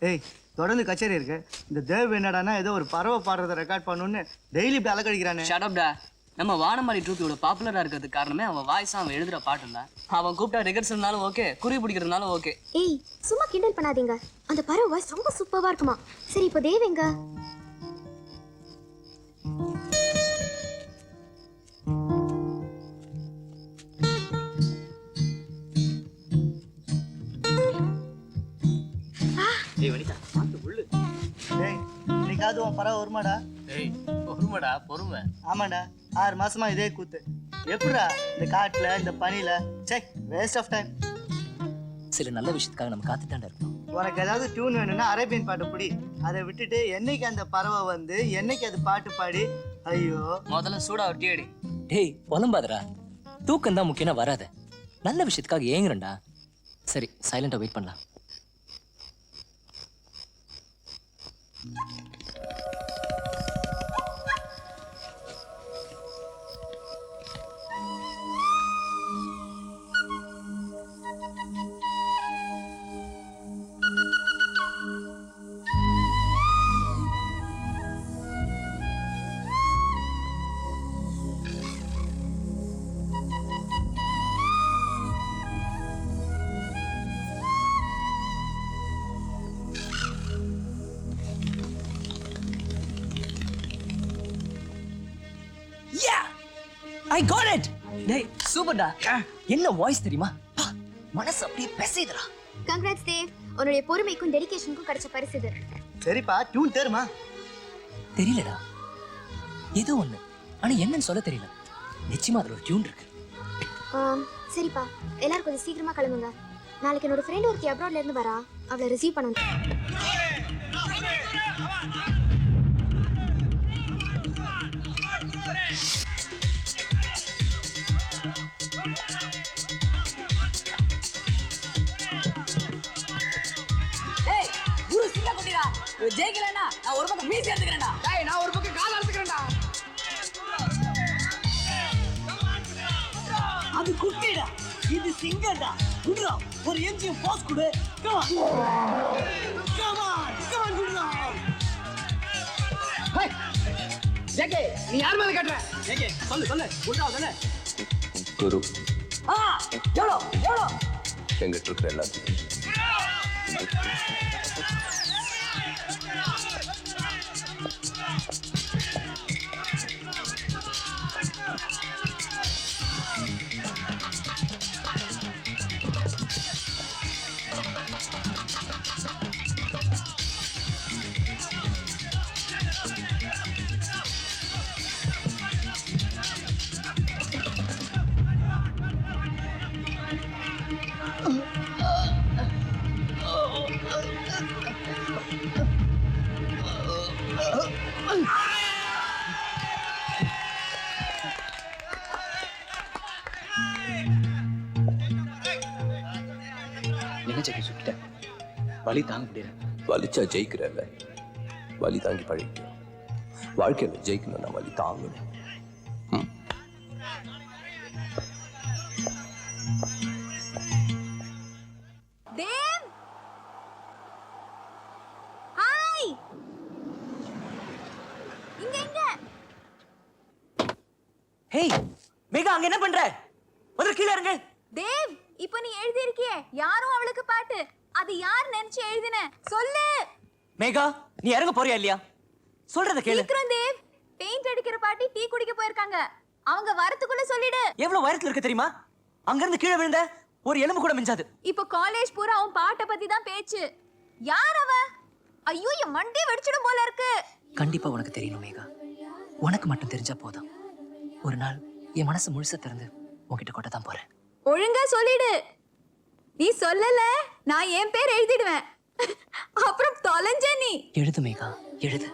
ஏய் தொடர்ந்து கச்சேரி இருக்கு. இந்த தேவ் என்னடான்னா ஏதோ ஒரு பறவை பாடுறதை ரெக்கார்ட் பண்ணணும்னு டெய்லி இப்படி அலக்கடிக்கிறானே. ஷடப்டா நம்ம வானமாடி ட்ரூப் இவ்வளோ பாப்புலராக இருக்கிறதுக்கு காரணமே அவன் வாய்ஸ் அவன் எழுதுற பாட்டு தான். அவன் கூப்பிட்டா ரெகர்ஸ் இருந்தாலும் ஓகே குறி பிடிக்கிறதுனாலும் ஓகே ஏய் சும்மா கிண்டல் பண்ணாதீங்க. அந்த பறவை வாய்ஸ் ரொம்ப சூப்பரா இருக்குமா? சரி இப்போ தேவ் எங்க? உன் பறவை வருமாடா. ஏய் பொறுமைடா பொறுமை. ஆமாடா ஆறு மாசமா இதே கூத்து. எப்படிடா இந்த காட்டுல இந்த பனியில? சே வேஸ்ட் ஆஃப் டைம் சில நல்ல விஷயத்துக்காக நம்ம காத்துட்டாண்டா இருக்கணும். உனக்கு ஏதாவது டியூன் வேணும்னா அரேபியன் பாட்டு பிடி. அதை விட்டுட்டு என்னைக்கு அந்த பறவை வந்து என்னைக்கு அது பாட்டு பாடி? ஐயோ. முதல்ல சூடா ஒரு டீ அடி. டேய் புலம்பாதடா. தூக்கம் தான் முக்கியம்னா வராத. நல்ல விஷயத்துக்காக ஏங்குறேன்டா. சரி சைலண்டா வெயிட் பண்ணலாம். ஐ காட் இட் டேய் சூப்பர்டா. என்ன வாய்ஸ் தெரியுமா? பா, மனசு அப்படியே பெசைதுடா. கங்க்ராட்ஸ் தேவ் உன்னுடைய பொறுமைக்கும் டெடிகேஷனுக்கும் கிடைச்ச பரிசு இது. சரிப்பா டியூன் தேருமா தெரியலடா. ஏதோ ஒண்ணு. ஆனா என்னன்னு சொல்ல தெரியல. நிச்சயமா அதுல ஒரு டியூன் இருக்கு. சரிப்பா. எல்லாரும் கொஞ்சம் சீக்கிரமா கிளம்புங்க. நாளைக்கு என்னோட ஃப்ரெண்ட் ஒருத்தி அப்ராட்ல இருந்து வரா. அவளை ரிசீவ் பண்ணணும். நான் ஒரு பக்கம் மீசி எடுத்துக்கிறேன்டா. டேய் நான் ஒரு பக்கம் கால் எடுத்துக்கிறேன்டா அது குட்டிடா. இது சிங்கம்டா குடுறா ஒரு எம்ஜிஎம் பாஸ் குடு. Come on come on come on குடுறா ஹேய் ஜெகே நீ யார் மேல கட்டுற? ஜெகே சொல்லு சொல்லு. குடுறா சொல்லு. குரு. ஆ எவ்வளோ எவ்வளோ? எங்கிட்ட இருக்கிற எல்லாத்தையும். என்ன ஜெகி வலி தாங்க முடியல. வலிச்சா ஜெயிக்கிறல்ல. வலி தாங்கி பழகிக்கோ. வாழ்க்கையில் ஜெயிக்கணும்னா வலி தாங்கணும். ம். அங்க என்ன பண்ற? முதல்ல கீழே இறங்கு. தேவ் இப்போ நீ எழுதி இருக்கியே யாரும் அவளுக்கு பாட்டு. அது யார் நினைச்சு எழுதின? சொல்லு. மேகா நீ இறங்க போறியா இல்லையா? சொல்றத கேளு. சீக்கிரம் தேவ். பெயிண்ட் அடிக்கிற பாட்டி டீ குடிக்க போயிருக்காங்க. அவங்க வரத்துக்குள்ள சொல்லிடு. எவ்வளவு உயரத்துல இருக்கு தெரியுமா? அங்க இருந்து கீழே விழுந்த ஒரு எலும்பு கூட மிஞ்சாது. இப்போ காலேஜ் பூரா அவன் பாட்டை பத்தி தான் பேச்சு. யார் அவ? ஐயோ என் மண்டே வெடிச்சிடும் போல இருக்கு. கண்டிப்பா உனக்கு தெரியணும் மேகா. உனக்கு மட்டும் தெரிஞ்சா போதும். ஒரு நாள் என் மனசு முழுசா திறந்து உன்கிட்ட கொட்ட தான் போறேன். ஒழுங்கா சொல்லிடு. நீ சொல்லல நான் என் பேர் எழுதிடுவேன். அப்புறம் தொலைஞ்ச நீ. எழுது மேகா எழுது.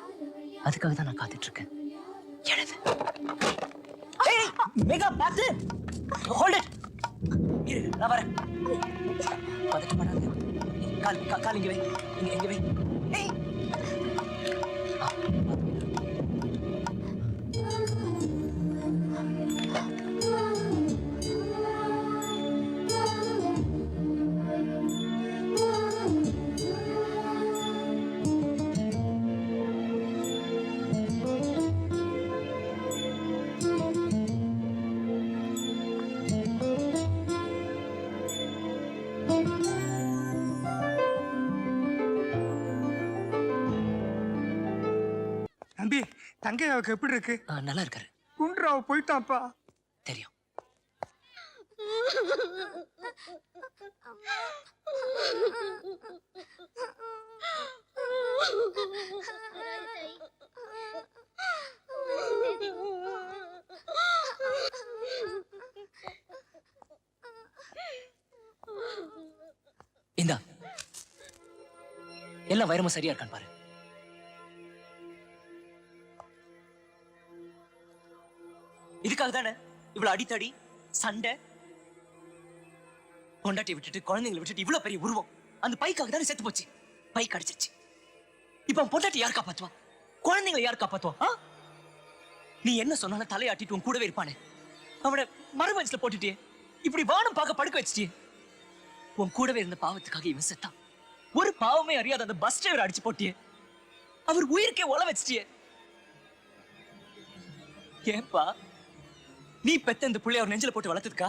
அதுக்காக தான் நான் காத்துட்டு இருக்கேன் எழுது மேகா பார்த்து. ஹோல்ட் இட் இரு நான் வரேன். பதட்டப்படாத கால் கால் இங்க வை. இங்க இங்க வை. தங்கையாவுக்கு எப்படி இருக்கு? நல்லா இருக்காரு. குன்றாவ போயிட்டான்ப்பா. தெரியும். இந்தா. எல்லாம் வைரமும் சரியா இருக்கான்னு பாரு. இதுக்காக தானே இவ்வளவு அடித்தடி சண்டை. பொண்டாட்டி விட்டுட்டு குழந்தைங்களை விட்டுட்டு இவ்வளவு பெரிய உருவம். அந்த பைக்காக தானே செத்து போச்சு. பைக் அடிச்சிருச்சு. இப்ப அவன் பொண்டாட்டி யார் காப்பாத்துவா? குழந்தைங்களை யார் காப்பாத்துவா? நீ என்ன சொன்னாலும் தலையாட்டிட்டு உன் கூடவே இருப்பானே. அவனை மறுபஞ்சில போட்டுட்டியே. இப்படி வானம் பார்க்க படுக்க வச்சிட்டியே. உன் கூடவே இருந்த பாவத்துக்காக இவன் செத்தான். ஒரு பாவமே அறியாத அந்த பஸ் டிரைவர் அடிச்சு போட்டியே. அவர் உயிருக்கே ஒல வச்சிட்டியே. ஏன்பா? நீ பெத்த இந்த புள்ளைய அவர் நெஞ்சில போட்டு வளர்த்ததுக்கா?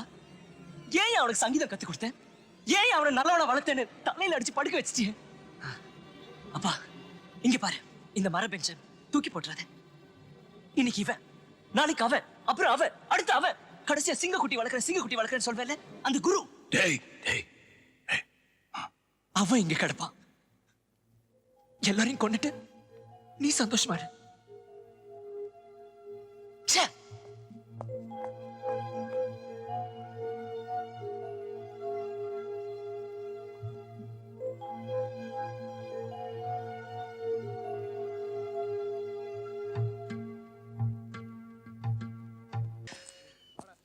ஏன் அவனுக்கு சங்கீதம் கத்து கொடுத்தேன்? ஏன் அவனை நல்லவனை வளர்த்தேன்னு தலையில அடிச்சு படுக்க வச்சிட்டியே? அப்பா இங்க பாரு. இந்த மர பெஞ்சன் தூக்கி போட்டுறாத. இன்னைக்கு இவன் நாளைக்கு அவன் அப்புறம் அவன் அடுத்து அவன். கடைசியா சிங்கக்குட்டி வளர்க்குற சிங்கக்குட்டி வளர்க்குறேன்னு சொல்வேல அந்த குரு. டேய் டேய் அவன் இங்க கிடப்பான். எல்லாரையும் கொண்டுட்டு நீ சந்தோஷமா இரு.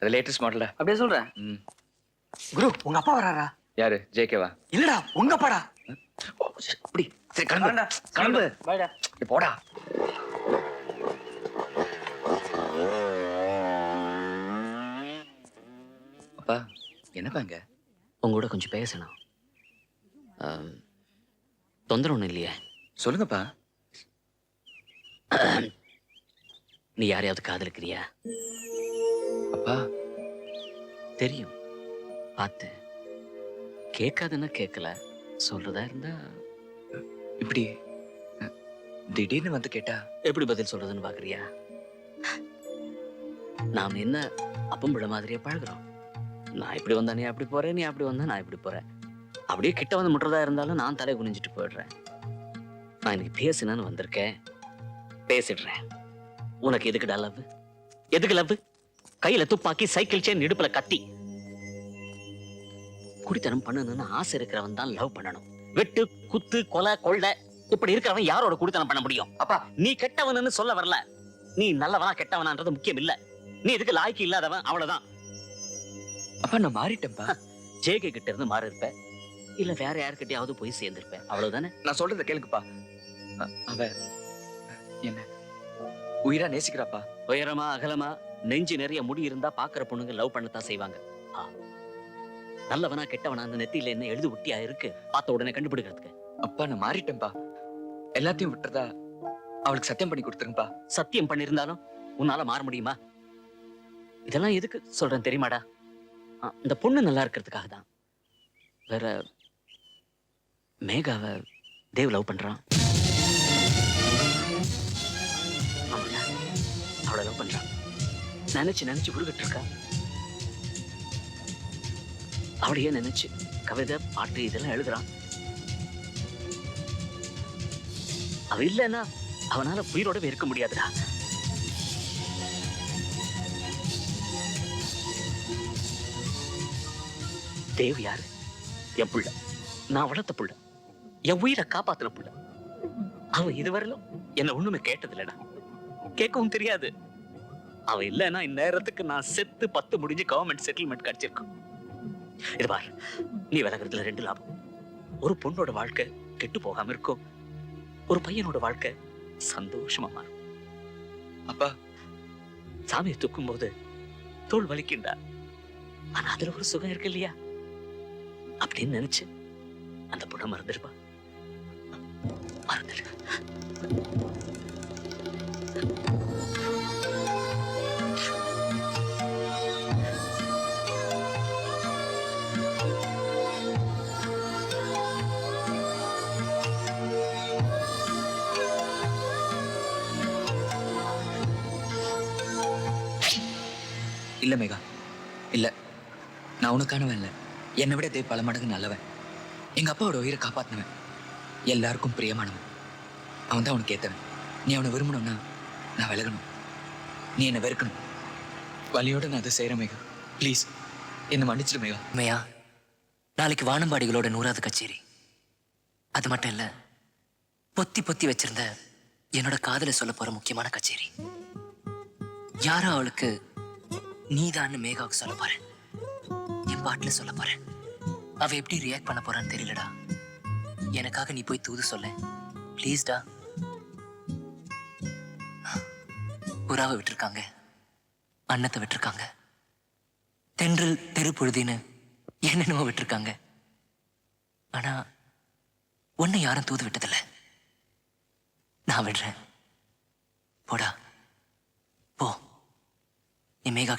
அது லேட்டஸ்ட் மாடலா அப்படியே சொல்றேன். ம். குரு உங்க அப்பா வராரா? யாரு? ஜேகேவா இல்லடா உங்க அப்பாடா. அப்படி சரி கிளம்பு கிளம்பு. பாய்டா போடா. அப்பா என்னப்பா இங்க? உங்களோட கொஞ்சம் பேசணும். தொந்தரவு ஒன்றும் இல்லையே. சொல்லுங்கப்பா. நீ யாரையாவது காதலிக்கிறியா? அப்பா தெரியும். பார்த்து. கேட்காதுன்னா கேட்கல. சொல்றதா இருந்தா இப்படி திடீர்னு வந்து கேட்டா எப்படி பதில் சொல்றதுன்னு பாக்குறியா? நாம என்ன அப்பம் மாதிரியா மாதிரியே பழகுறோம். நான் இப்படி வந்தா நீ அப்படி போறேன் நீ அப்படி வந்தா நான் இப்படி போறேன் அப்படியே கிட்ட வந்து முட்டுறதா இருந்தாலும் நான் தலை குனிஞ்சிட்டு போயிடுறேன். நான் இன்னைக்கு பேசினான்னு வந்திருக்கேன். பேசிடுறேன். உனக்கு எதுக்குடா லவ்? எதுக்கு லவ்? கையில துப்பாக்கி சைக்கிள் செயின் இடுப்புல கத்தி. குடித்தனம் பண்ணணும்னு ஆசை இருக்கிறவன் தான் லவ் பண்ணணும். வெட்டு குத்து கொலை கொள்ளை இப்படி இருக்கிறவன் யாரோட குடித்தனம் பண்ண முடியும்? அப்பா நீ கெட்டவன்னு சொல்ல வரல. நீ நல்லவனா கெட்டவனான்றது முக்கியம் இல்ல நீ இதுக்கு லாய்க்கு இல்லாதவன் அவ்வளவுதான். அப்பா நான் மாறிட்டேன்ப்பா. ஜேகே கிட்ட இருந்து மாறி இருப்ப இல்ல வேற யாருக்கிட்டயாவது போய் சேர்ந்திருப்ப. அவ்வளவுதானே? நான் சொல்றத கேளுங்கப்பா. அ- அவ என்ன? உயிரா நேசிக்கிறாப்பா? உயரமா அகலமா? நெஞ்சு நிறைய முடி இருந்தா பாக்குற பொண்ணுங்க லவ் பண்ணத்தான் செய்வாங்க. நல்லவனா கெட்டவனா அந்த நெத்தியில என்ன எழுது ஒட்டியா இருக்கு பார்த்த உடனே கண்டுபிடிக்கிறதுக்கு. அப்பா நான் மாறிட்டேன்ப்பா எல்லாத்தையும் விட்டுறதா அவளுக்கு சத்தியம் பண்ணி கொடுத்துருங்கப்பா. சத்தியம் பண்ணிருந்தாலும் உன்னால மாற முடியுமா? இதெல்லாம் எதுக்கு சொல்றேன் தெரியுமாடா? இந்த பொண்ணு நல்லா இருக்கிறதுக்காக தான். வேற மேகாவை தேவ் லவ் பண்றான். அவளை லவ் பண்றான். நினைச்சு நினைச்சு உருகிட்டு இருக்கா? அவளையே நினைச்சு கவிதை பாட்டு இதெல்லாம் எழுதுறான். அவ இல்லைன்னா அவனால உயிரோடவே இருக்க முடியாதுடா. தேவ் யாரு? என் புள்ள. நான் வளர்த்த புள்ள. என் உயிரை காப்பாத்தின புள்ள. அவன் இதுவரையிலும் என்ன ஒண்ணுமே கேட்டது இல்லடா கேட்கவும் தெரியாது. அவன் இல்லைன்னா இந்நேரத்துக்கு நான் செத்து பத்து முடிஞ்சு கவர்மெண்ட் செட்டில்மெண்ட் கிடைச்சிருக்கும். இது பார் நீ விலகிறதுல ரெண்டு லாபம். ஒரு பொண்ணோட வாழ்க்கை கெட்டு போகாம இருக்கும். ஒரு பையனோட வாழ்க்கை சந்தோஷமா மாறும். அப்பா சாமியை தூக்கும் போது தோல் வலிக்குண்டா? ஆனா அதுல ஒரு சுகம் இருக்கு இல்லையா? அப்படின்னு நினைச்சு அந்த பொண்ணை மறந்துடுப்பா. மறந்துடு. இல்ல மேகா. இல்ல. நான் உனக்கானவன் இல்லை. என்னை விட தேவ் பல மடங்கு நல்லவன். எங்க அப்பாவோட உயிரை காப்பாத்தினவன். எல்லாருக்கும் பிரியமானவன். அவன் தான் உனக்கு ஏத்தவன். நீ அவனை விரும்பணும்னா நான் விலகணும். நீ என்னை வெறுக்கணும். வழியோட நான் அதை செய்யறேன் மேகா. ப்ளீஸ் என்னை மன்னிச்சிடு மேகா. உண்மையா? நாளைக்கு வானம்பாடிகளோட நூறாவது கச்சேரி. அது மட்டும் இல்ல பொத்தி பொத்தி வச்சிருந்த என்னோட காதலை சொல்ல போற முக்கியமான கச்சேரி. யாரோ அவளுக்கு நீதான்னு மேகாவுக்கு சொல்ல போறேன். என் பாட்டுல சொல்ல போறேன். அவ எப்படி ரியாக்ட் பண்ண போறான்னு தெரியலடா. எனக்காக நீ போய் தூது சொல்ல ப்ளீஸ்டா புறாவை விட்டுருக்காங்க. அன்னத்தை விட்டுருக்காங்க. தென்றல் தெருப்புழுதின்னு என்னென்னமோ விட்டுருக்காங்க. ஆனா உன்னை யாரும் தூது விட்டதில்ல. நான் விடுறேன். போடா. போ. நீ மேகா கிட்ட